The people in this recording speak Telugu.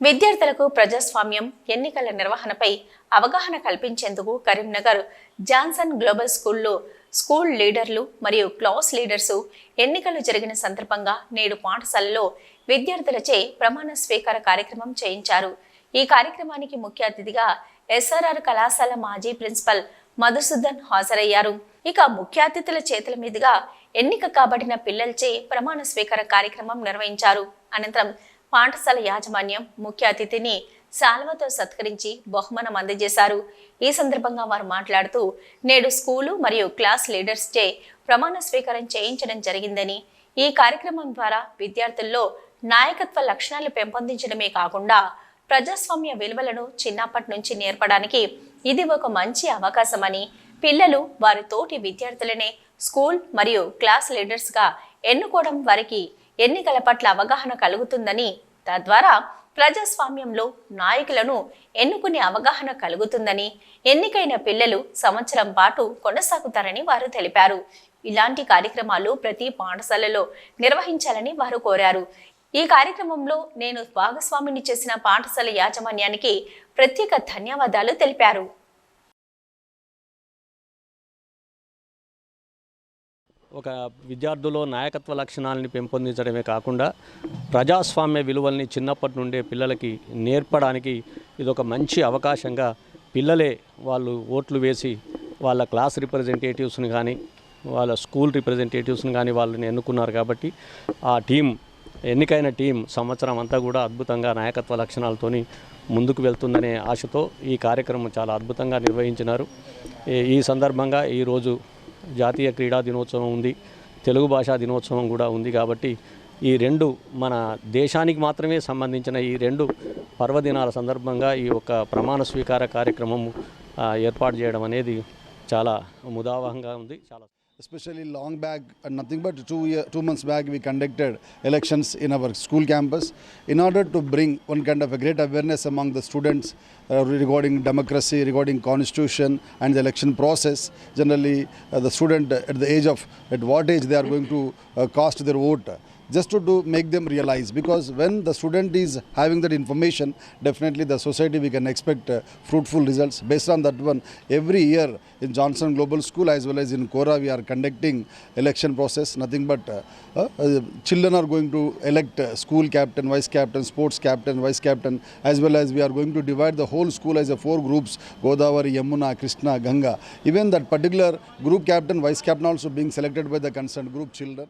విద్యార్థులకు ప్రజాస్వామ్యం ఎన్నికల నిర్వహణపై అవగాహన కల్పించేందుకు కరీంనగర్ జాన్సన్ గ్లోబల్ స్కూల్లో స్కూల్ లీడర్లు మరియు క్లాస్ లీడర్సు ఎన్నికలు జరిగిన సందర్భంగా నేడు పాఠశాలలో విద్యార్థులచే ప్రమాణ స్వీకార కార్యక్రమం చేయించారు. ఈ కార్యక్రమానికి ముఖ్య అతిథిగా ఎస్ఆర్ఆర్ కళాశాల మాజీ ప్రిన్సిపల్ మధుసూదన్ హాజరయ్యారు. ఇక ముఖ్య అతిథుల చేతుల మీదుగా ఎన్నిక కాబడిన పిల్లలచే ప్రమాణ స్వీకార కార్యక్రమం నిర్వహించారు. అనంతరం పాఠశాల యాజమాన్యం ముఖ్య అతిథిని శాల్వతో సత్కరించి బహుమానం అందజేశారు. ఈ సందర్భంగా వారు మాట్లాడుతూ నేడు స్కూలు మరియు క్లాస్ లీడర్స్ చే ప్రమాణ స్వీకారం చేయించడం జరిగిందని ఈ కార్యక్రమం ద్వారా విద్యార్థుల్లో నాయకత్వ లక్షణాలు పెంపొందించడమే కాకుండా ప్రజాస్వామ్య విలువలను చిన్నప్పటి నుంచి నేర్పడానికి ఇది ఒక మంచి అవకాశమని పిల్లలు వారి తోటి విద్యార్థులనే స్కూల్ మరియు క్లాస్ లీడర్స్గా ఎన్నుకోవడం వారికి ఎన్నికల పట్ల అవగాహన కలుగుతుందని తద్వారా ప్రజాస్వామ్యంలో నాయకులను ఎన్నుకునే అవగాహన కలుగుతుందని ఎన్నికైన పిల్లలు సంవత్సరం పాటు కొనసాగుతారని వారు తెలిపారు. ఇలాంటి కార్యక్రమాలు ప్రతి పాఠశాలలో నిర్వహించాలని వారు కోరారు. ఈ కార్యక్రమంలో నేను భాగస్వామిని చేసిన పాఠశాల యాజమాన్యానికి ప్రత్యేక ధన్యవాదాలు తెలిపారు. ఒక విద్యార్థుల్లో నాయకత్వ లక్షణాలని పెంపొందించడమే కాకుండా ప్రజాస్వామ్య విలువల్ని చిన్నప్పటి నుండే పిల్లలకి నేర్పడానికి ఇది ఒక మంచి అవకాశంగా పిల్లలే వాళ్ళు ఓట్లు వేసి వాళ్ళ క్లాస్ రిప్రజెంటేటివ్స్ని కానీ వాళ్ళ స్కూల్ రిప్రజెంటేటివ్స్ని కానీ వాళ్ళని ఎన్నుకున్నారు కాబట్టి ఆ టీం ఎన్నికైన టీం సంవత్సరం అంతా కూడా అద్భుతంగా నాయకత్వ లక్షణాలతోని ముందుకు వెళ్తుందనే ఆశతో ఈ కార్యక్రమం చాలా అద్భుతంగా నిర్వహించినారు. ఈ సందర్భంగా ఈరోజు జాతీయ క్రీడా దినోత్సవం ఉంది తెలుగు భాషా దినోత్సవం కూడా ఉంది కాబట్టి ఈ రెండు మన దేశానికి మాత్రమే సంబంధించిన ఈ రెండు పర్వదినాల సందర్భంగా ఈ యొక్క ప్రమాణ స్వీకార కార్యక్రమం ఏర్పాటు చేయడం అనేది చాలా ముదావహంగా ఉంది చాలా especially long back and nothing but two year, two months back we conducted elections in our school campus. In order to bring one kind of a great awareness among the students uh, regarding democracy regarding constitution and the election process generally uh, the student at the age of at what age they are going to uh, cast their vote just to do make them realize because when the student is having that information definitely the society we can expect uh, fruitful results. Based on that one every year in johnson global school as well as in kora we are conducting election process. Nothing but uh, uh, children are going to elect uh, school captain vice captain sports captain vice captain as well as we are going to divide the whole school as a four groups godavari yamuna krishna ganga. Even that particular group captain vice captain also being selected by the concerned group children